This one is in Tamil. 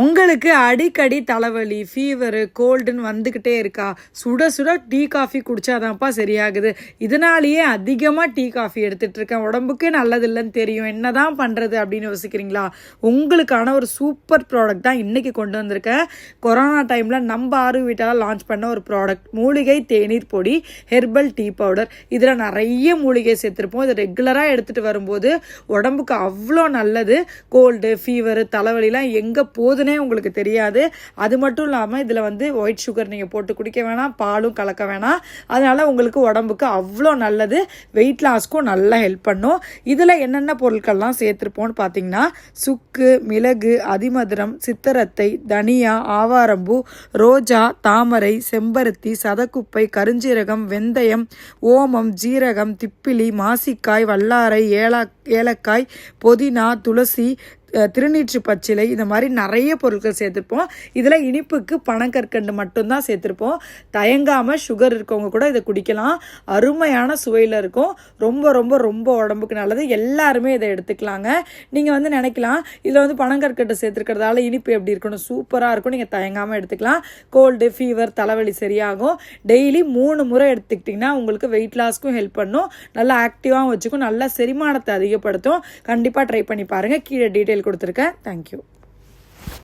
உங்களுக்கு அடிக்கடி தலைவலி ஃபீவரு கோல்டுன்னு வந்துக்கிட்டே இருக்கா? சுட சுட டீ காஃபி குடிச்சாதான்ப்பா சரியாகுது. இதனாலேயே அதிகமாக டீ காஃபி எடுத்துகிட்ருக்கேன் உடம்புக்கு உடம்புக்கே நல்லதில்லைன்னு தெரியும். என்ன தான் பண்ணுறது அப்படின்னு யோசிக்கிறீங்களா? உங்களுக்கான ஒரு சூப்பர் ப்ராடக்ட் தான் இன்றைக்கி கொண்டு வந்திருக்கேன். கொரோனா டைமில் நம்ம ஆறு வீட்டால் லான்ச் பண்ண ஒரு ப்ராடக்ட் மூலிகை தேநீர் பொடி ஹெர்பல் டீ பவுடர் இதில் நிறைய மூலிகை சேர்த்துருப்போம். இதை ரெகுலராக எடுத்துகிட்டு வரும்போது உடம்புக்கு அவ்வளோ நல்லது. கோல்டு ஃபீவரு தலைவலிலாம் எங்கே போகுதுன்னே உங்களுக்கு தெரியாது. அது மட்டும் இல்லாமல் இதில் வந்து ஒயிட் சுகர் நீங்கள் போட்டு குடிக்க வேணாம் பாலும் கலக்க வேணாம். அதனால் உங்களுக்கு உடம்புக்கு அவ்வளோ நல்லது. வெயிட் லாஸ்க்கும் நல்லா ஹெல்ப் பண்ணும். இதில் என்னென்ன பொருட்கள்லாம் சேர்த்துருப்போம்னு பார்த்தீங்கன்னா சுக்கு மிளகு அதிமதுரம் சித்தரத்தை தனியா ஆவாரம்பூ ரோஜா தாமரை செம்பருத்தி சதக்குப்பை கருஞ்சீரகம் வெந்தயம் ஓமம் ஜீரகம் திப்பிலி மாசிக்காய் வல்லாரை ஏலா ஏலக்காய் புதினா துளசி திருநீற்று பச்சிலை இந்த மாதிரி நிறைய பொருட்கள் சேர்த்துருப்போம். இதில் இனிப்புக்கு பனங்கற்கண்டு மட்டும்தான் சேர்த்துருப்போம். தயங்காமல் சுகர் இருக்கவங்க கூட இதை குடிக்கலாம். அருமையான சுவையில் இருக்கும். ரொம்ப ரொம்ப ரொம்ப உடம்புக்கு நல்லது. எல்லாருமே இதை எடுத்துக்கலாங்க. நீங்கள் வந்து நினைக்கலாம் இதில் வந்து பனங்கற்கண்டு சேர்த்துருக்கிறதால இனிப்பு எப்படி இருக்கணும் சூப்பராக இருக்கும். நீங்கள் தயங்காமல் எடுத்துக்கலாம். கோல்டு ஃபீவர் தலைவலி சரியாகும். டெய்லி மூணு முறை எடுத்துக்கிட்டிங்கன்னா உங்களுக்கு வெயிட் லாஸ்க்கும் ஹெல்ப் பண்ணும். நல்லா ஆக்டிவாகவும் வச்சுக்கும். நல்லா செரிமானத்தை அதிகப்படுத்தும். கண்டிப்பாக ட்ரை பண்ணி பாருங்கள் கீழே டீட்டெயில் கொடுத்துருக்கேன். தேங்க்யூ